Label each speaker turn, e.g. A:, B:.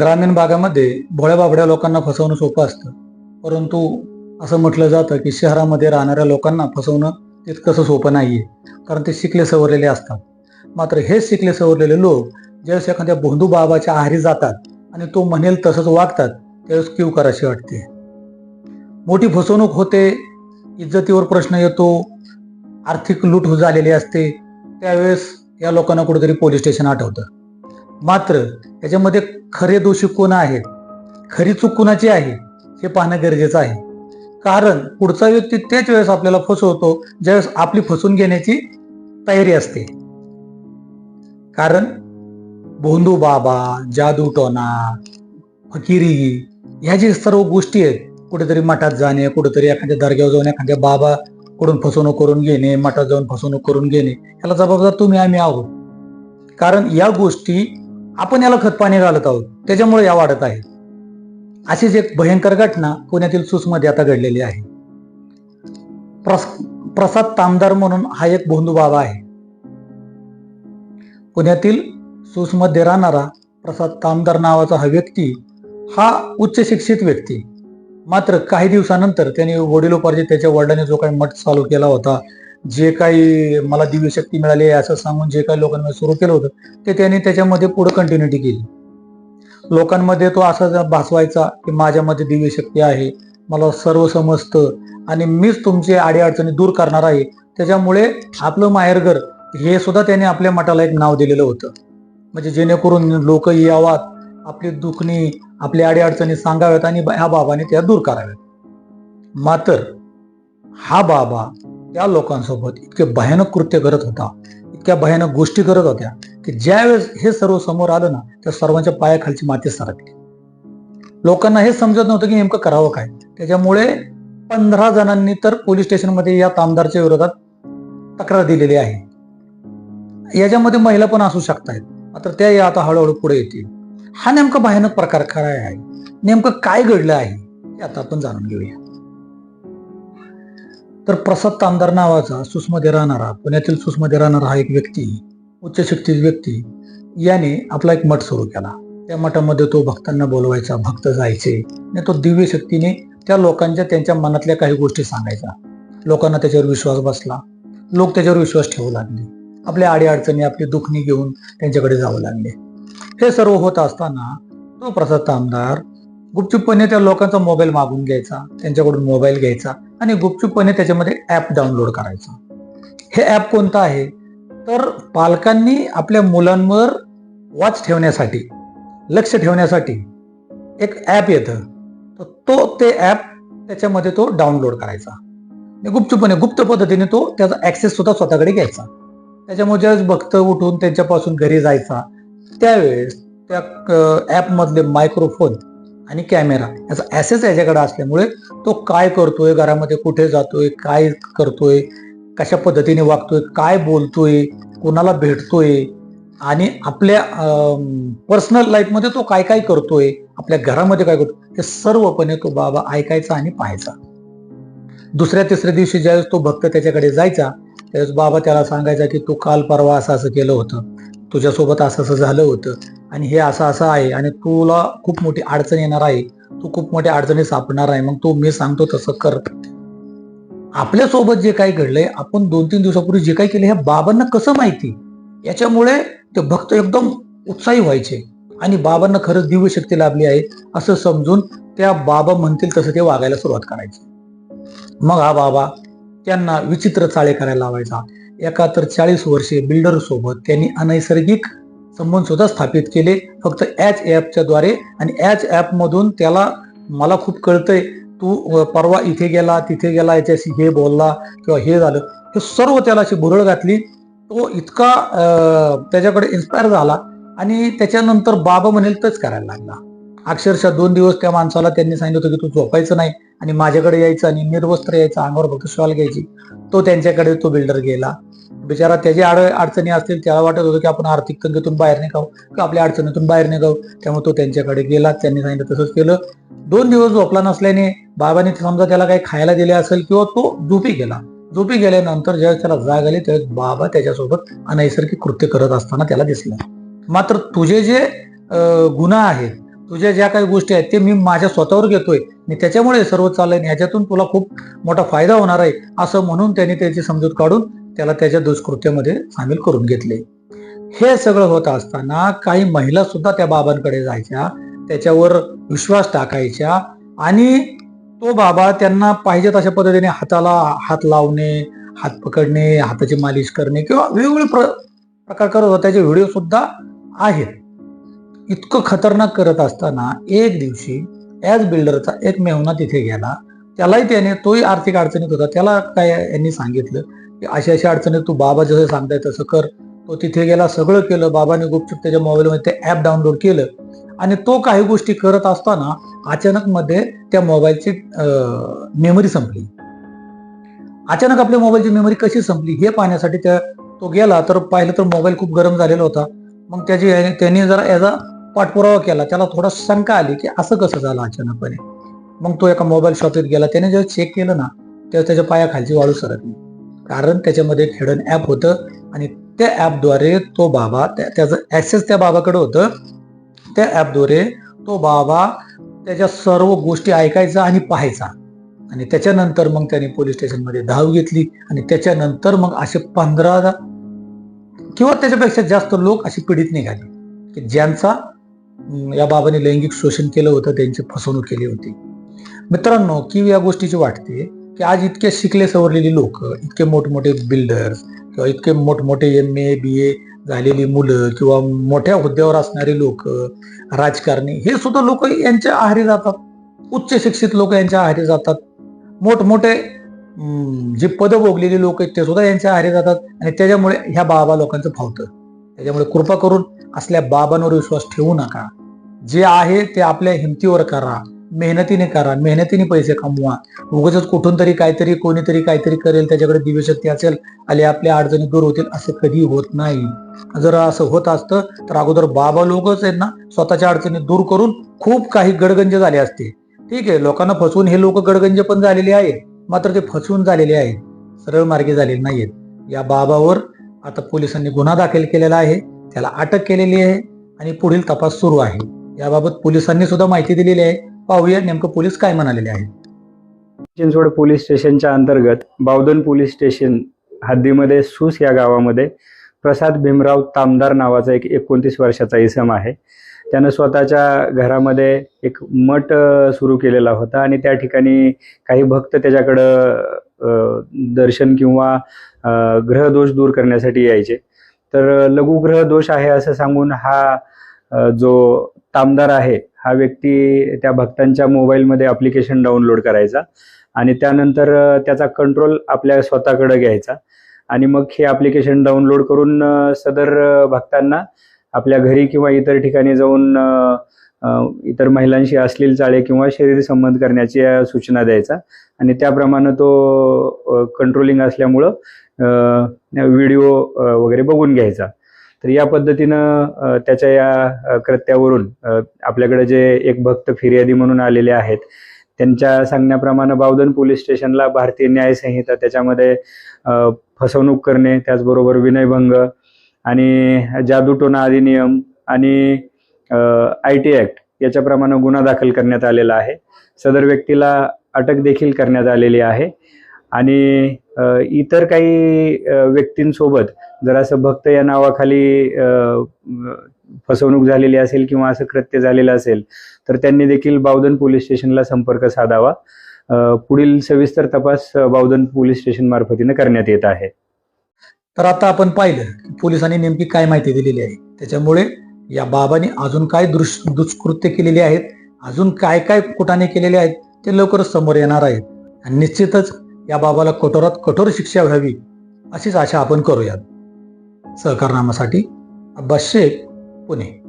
A: ग्रामीण भागामध्ये भोळ्या बाबड्या लोकांना फसवणं सोपं असतं. परंतु असं म्हटलं जातं की शहरामध्ये राहणाऱ्या लोकांना फसवणं तितकंसं सोपं नाही आहे कारण ते शिकले सवरलेले असतात. मात्र हेच शिकले सवरलेले लोक ज्यावेळेस एखाद्या बोंधू बाबाच्या आहारी जातात आणि तो म्हणेल तसंच वागतात त्यावेळेस क्यू कराशी वाटते. मोठी फसवणूक होते इज्जतीवर प्रश्न येतो आर्थिक लूट झालेली असते त्यावेळेस या लोकांना कुठेतरी पोलीस स्टेशन आठवतं. मात्र याच्यामध्ये खरे दोषी कोण आहेत? खरी चूक कुणाची आहे? हे पाहणं गरजेचं आहे. कारण पुढचा व्यक्ती त्याच वेळेस आपल्याला फसवतो ज्यावेळेस आपली फसवून घेण्याची तयारी असते. कारण भोंदू बाबा जादूटोना फकिरी ह्या जी सर्व गोष्टी आहेत कुठेतरी मठात जाणे कुठेतरी एखाद्या दर्ग्यावर जाऊन एखाद्या बाबा कडून फसवणूक करून घेणे मठात जाऊन फसवणूक करून घेणे याला जबाबदार तुम्ही आम्ही आहोत. कारण या गोष्टी आपण याला खतपाणी घालत आहोत. त्याच्यामुळे या वाढत आहे. अशीच एक भयंकर घटना पुण्यातील सुसमध्ये आता घडलेली आहे. प्रस प्रसाद तामदार म्हणून हा एक भोंदू बाबा आहे. पुण्यातील सुसमध्ये राहणारा प्रसाद तामदार नावाचा हा व्यक्ती हा उच्च शिक्षित व्यक्ती. मात्र काही दिवसानंतर त्याने वडिलोपार्जित त्याच्या वडिलांनी जो काही मठ चालू केला होता जे काही मला दिव्य शक्ती मिळाली आहे असं सांगून जे काही लोकांमध्ये सुरू केलं होतं ते त्यांनी त्याच्यामध्ये पुढे कंटिन्युटी केली. लोकांमध्ये तो असा भासवायचा की माझ्यामध्ये दिव्य शक्ती आहे मला सर्व समजतं आणि मीच तुमचे अडीअडचणी दूर करणार आहे त्याच्यामुळे आपलं माहेरघर हे सुद्धा त्याने आपल्या मठाला एक नाव दिलेलं होतं. म्हणजे जेणेकरून लोक यावात आपली दुखणी आपली अडीअडचणी सांगाव्यात आणि ह्या बाबाने त्या दूर कराव्यात. मात्र हा बाबा त्या लोकांसोबत इतके भयानक कृत्य करत होता इतक्या भयानक गोष्टी करत होत्या की ज्यावेळेस हे सर्व समोर आलं ना त्या सर्वांच्या पायाखालची माती सरकली. लोकांना हे समजत नव्हतं की नेमकं करावं काय. त्याच्यामुळे पंधरा जणांनी तर पोलीस स्टेशनमध्ये या आमदारच्या विरोधात तक्रार दिलेली आहे. याच्यामध्ये महिला पण असू शकतात मात्र त्या आता हळूहळू पुढे येतील. हा नेमका भयानक प्रकार खरा आहे. नेमकं काय घडलं आहे हे आता आपण जाणून घेऊया. तर प्रसाद तामदार नावाचा सुसमध्ये राहणारा पुण्यातील सुसमध्ये राहणारा हा एक व्यक्ती उच्च शिक्षित व्यक्ती याने आपला एक मठ सुरू केला. त्या मठामध्ये तो भक्तांना बोलवायचा भक्त जायचे आणि तो दिव्य शक्तीने त्या लोकांच्या त्यांच्या मनातल्या काही गोष्टी सांगायचा. लोकांना त्याच्यावर विश्वास बसला. लोक त्याच्यावर विश्वास ठेवू लागले. आपल्या अडीअडचणी आपली दुखणी घेऊन त्यांच्याकडे जावं लागले. हे सर्व होत असताना तो प्रसाद आमदार गुपचूपपणे त्या लोकांचा मोबाईल मागून घ्यायचा त्यांच्याकडून मोबाईल घ्यायचा आणि गुपचूपपणे त्याच्यामध्ये ॲप डाउनलोड करायचा. हे ॲप कोणतं आहे? तर पालकांनी आपल्या मुलांवर वॉच ठेवण्यासाठी लक्ष ठेवण्यासाठी एक ॲप येतं. तर तो ते ॲप त्याच्यामध्ये तो डाउनलोड करायचा. आणि गुप्तपणे गुप्त पद्धतीने तो त्याचा ॲक्सेस सुद्धा स्वतःकडे घ्यायचा. त्याच्यामुळे ज्यावेळेस भक्त उठून त्यांच्यापासून घरी जायचा त्यावेळेस त्या ॲपमधले मायक्रोफोन आणि कॅमेरा. याचा ॲसेस याच्याकडे असल्यामुळे तो काय करतोय घरामध्ये कुठे जातोय काय करतोय कशा पद्धतीने वागतोय काय बोलतोय कोणाला भेटतोय आणि आपल्या पर्सनल लाईफमध्ये तो काय काय करतोय आपल्या घरामध्ये काय करतो हे सर्वपणे तो बाबा ऐकायचा आणि पाहायचा. दुसऱ्या तिसऱ्या दिवशी ज्यावेळेस तो भक्त त्याच्याकडे जायचा त्यावेळेस बाबा त्याला सांगायचा की तू काल परवा असं असं केलं होतं. तुझ्यासोबत असं असं झालं होतं. आणि हे असं असं आहे आणि तुला खूप मोठी अडचण येणार आहे. तू खूप मोठ्या अडचणी सापडणार आहे. मग तू मी सांगतो तसं कर. आपल्यासोबत जे काही घडलंय आपण दोन तीन दिवसापूर्वी जे काही केलं हे बाबांना कसं माहिती? याच्यामुळे ते भक्त एकदम उत्साही व्हायचे. आणि बाबांना खरंच दिव्य शक्ती लाभली आहे. असं समजून त्या बाबा म्हणतील तसं ते वागायला सुरुवात करायचे. मग हा बाबा त्यांना विचित्र चाळे करायला लावायचा. एका तर चाळीस वर्षे बिल्डर सोबत त्यांनी अनैसर्गिक संबंध सुद्धा स्थापित केले. फक्त ॲच ॲपच्या द्वारे आणि ॲच ॲपमधून त्याला मला खूप कळतंय तू परवा इथे गेला तिथे गेला याच्याशी हे बोलला किंवा हे झालं. हे सर्व त्याला अशी भुरळ घातली. तो इतका त्याच्याकडे इन्स्पायर झाला आणि त्याच्यानंतर बाबा म्हणेल तच करायला लागला. अक्षरशः दोन दिवस त्या माणसाला त्यांनी सांगितलं होतं की तू झोपायचं नाही आणि माझ्याकडे यायचं आणि निर्वस्त्र यायचं अंगावर फक्त शॉल घ्यायची. तो त्यांच्याकडे तो बिल्डर गेला. बिचारा त्याची आड अडचणी असतील त्याला वाटत होतं की आपण आर्थिक तंगीतून बाहेर निघावं का आपल्या अडचणीतून बाहेर निघावं. त्यामुळे तो त्यांच्याकडे गेला. त्यांनी सांगितलं तसंच केलं. दोन दिवस झोपला नसल्याने बाबाने समजा त्याला काही खायला दिले असेल किंवा तो झोपी गेला. झोपी गेल्यानंतर ज्यावेळेस त्याला जाग आली त्यावेळेस बाबा त्याच्यासोबत अनैसर्गिक कृत्य करत असताना त्याला दिसलं. मात्र तुझे जे गुन्हा आहेत तुझ्या ज्या काही गोष्टी आहेत ते मी माझ्या स्वतःवर घेतोय. आणि त्याच्यामुळे सर्व चाललंय आणि ह्याच्यातून तुला खूप मोठा फायदा होणार आहे असं म्हणून त्यांनी त्याची समजूत काढून त्याला त्याच्या दुष्कृत्यामध्ये सामील करून घेतले. हे सगळं होत असताना काही महिला सुद्धा त्या बाबांकडे जायच्या त्याच्यावर विश्वास टाकायच्या आणि तो बाबा त्यांना पाहिजे तशा पद्धतीने हाताला हात लावणे हात पकडणे हाताची मालिश करणे किंवा वेगवेगळे प्र प्रकार करत होता. त्याचे व्हिडिओ सुद्धा आहेत. इतकं खतरनाक करत असताना एक दिवशी ॲज बिल्डरचा एक मेहुणा तिथे गेला. त्यालाही त्याने तोही आर्थिक अडचणीत होता. त्याला काय यांनी सांगितलं की अशा अशा अडचणीत तू बाबा जसं सांगताय तसं कर. तो तिथे गेला सगळं केलं. बाबाने गुपचूप त्याच्या मोबाईलमध्ये ते ॲप डाउनलोड केलं. आणि तो काही गोष्टी करत असताना अचानक मध्ये त्या मोबाईलची मेमरी संपली. अचानक आपल्या मोबाईलची मेमरी कशी संपली हे पाहण्यासाठी त्या तो गेला. तर पाहिलं तर मोबाईल खूप गरम झालेला होता. मग त्याची त्याने जरा याचा पाठपुरावा केला. त्याला थोडा शंका आली की असं कसं झालं अचानकपणे? मग तो एका मोबाईल शॉपीत गेला. त्याने जेव्हा चेक केलं ना तेव्हा त्याच्या पायाखालची वाळू सरकली. कारण त्याच्यामध्ये एक हेडन ॲप होतं आणि त्या ॲपद्वारे तो बाबा त्या- त्याचं ॲक्सेस त्या बाबाकडे होतं. त्या ॲपद्वारे तो बाबा त्याच्या सर्व गोष्टी ऐकायचा आणि पाहायचा. आणि त्याच्यानंतर मग त्याने पोलीस स्टेशनमध्ये धाव घेतली आणि त्याच्यानंतर मग असे पंधरा किंवा त्याच्यापेक्षा जास्त लोक अशी पीडित निघाले. की ज्यांचा या बाबाने लैंगिक शोषण केलं होतं त्यांची फसवणूक केली होती. मित्रांनो की या गोष्टीची वाटते की आज इतके शिकले सवरलेली लोक इतके मोठमोठे बिल्डर्स किंवा इतके मोठमोठे एम ए बी ए झालेली मुलं किंवा मोठ्या हुद्द्यावर असणारे लोक राजकारणी हे सुद्धा लोक यांच्या आहारी जातात. उच्च शिक्षित लोक यांच्या आहारी जातात. मोठमोठे जे पद भोगलेली लोक आहेत ते सुद्धा यांच्या आहारी जातात. आणि त्याच्यामुळे ह्या बाबा लोकांचं फावतं. त्याच्यामुळे कृपा करून असल्या बाबांवर विश्वास ठेवू नका. जे आहे ते आपल्या हिमतीवर करा. मेहनतीने करा. मेहनतीने पैसे कमवा. उगाच कुठून तरी काहीतरी कोणीतरी काहीतरी करेल त्याच्याकडे दिव्यशक्ती असेल आणि आपल्या अडचणी दूर होतील असं कधी होत नाही. जर असं होत असतं तर अगोदर बाबा लोकच आहेत ना स्वतःच्या अडचणी दूर करून खूप काही गडगंज झाले असते. ठीक आहे लोकांना फसवून हे लोक गडगंज पण झालेले आहेत. मात्र ते फसवून झालेले आहेत. सरळ मार्गे झालेले नाहीत या बाबावर आता पोलिसांनी गुन्हा दाखल केलेला आहे. त्याला अटक केलेली आहे आणि पुढील तपास सुरू आहे. याबाबत पोलिसांनी सुद्धा माहिती दिलेली आहे. पाहूया नेमकं पोलीस काय म्हणालेले आहेत.
B: चिंचवड पोलीस स्टेशनच्या अंतर्गत बावधन पोलीस स्टेशन हद्दीमध्ये सूस या गावामध्ये प्रसाद भीमराव तामदार नावाचा एक एकोणतीस वर्षाचा इसम आहे. त्यानं स्वतःच्या घरामध्ये एक मठ सुरू केलेला होता आणि त्या ठिकाणी काही भक्त त्याच्याकडं दर्शन किंवा ग्रहदोष दूर करण्यासाठी यायचे. तर लघुग्रह दोष आहे असं सांगून हा जो तामदार आहे हा व्यक्ती त्या भक्तांच्या मोबाईलमध्ये अप्लिकेशन डाउनलोड करायचा आणि त्यानंतर त्याचा कंट्रोल आपल्या स्वतःकडे घ्यायचा आणि मग हे ॲप्लिकेशन डाउनलोड करून सदर भक्तांना आपल्या घरी किंवा इतर ठिकाणी जाऊन इतर महिलांशी अश्लील चाळे किंवा शरीर संबंध करण्याची सूचना द्यायचा. आणि त्याप्रमाणे तो कंट्रोलिंग असल्यामुळं व्हिडिओ वगैरे बघून घ्यायचा. तर या पद्धतीनं त्याच्या या कृत्यावरून आपल्याकडे जे एक भक्त फिर्यादी म्हणून आलेले आहेत त्यांच्या सांगण्याप्रमाणे बावधन पोलीस स्टेशनला भारतीय न्यायसंहिता त्याच्यामध्ये फसवणूक करणे त्याचबरोबर विनयभंग आणि जादूटोना अधिनियम आणि आय टी ॲक्ट याच्याप्रमाणे गुन्हा दाखल करण्यात आलेला आहे. सदर व्यक्तीला अटक देखील करण्यात आलेली आहे. आणि इतर काही व्यक्तींसोबत जर असं भक्त या नावाखाली फसवणूक झालेली असेल किंवा असं कृत्य झालेलं असेल तर त्यांनी देखील बावधन पोलीस स्टेशनला संपर्क साधावा. पुढील सविस्तर तपास बावधन पोलीस स्टेशन मार्फतीने करण्यात येत आहे.
A: तर आता आपण पाहिलं की पोलिसांनी नेमकी काय माहिती दिलेली आहे. त्याच्यामुळे या बाबाने अजून काय दृश दुष्कृत्य केलेली आहेत अजून काय काय कुटाने केलेले आहेत ते लवकरच समोर येणार आहेत. आणि निश्चितच या बाबाला कठोरात कठोर शिक्षा व्हावी अशीच आशा आपण करूयात. सहकारनामासाठी अब्बास शेख पुणे.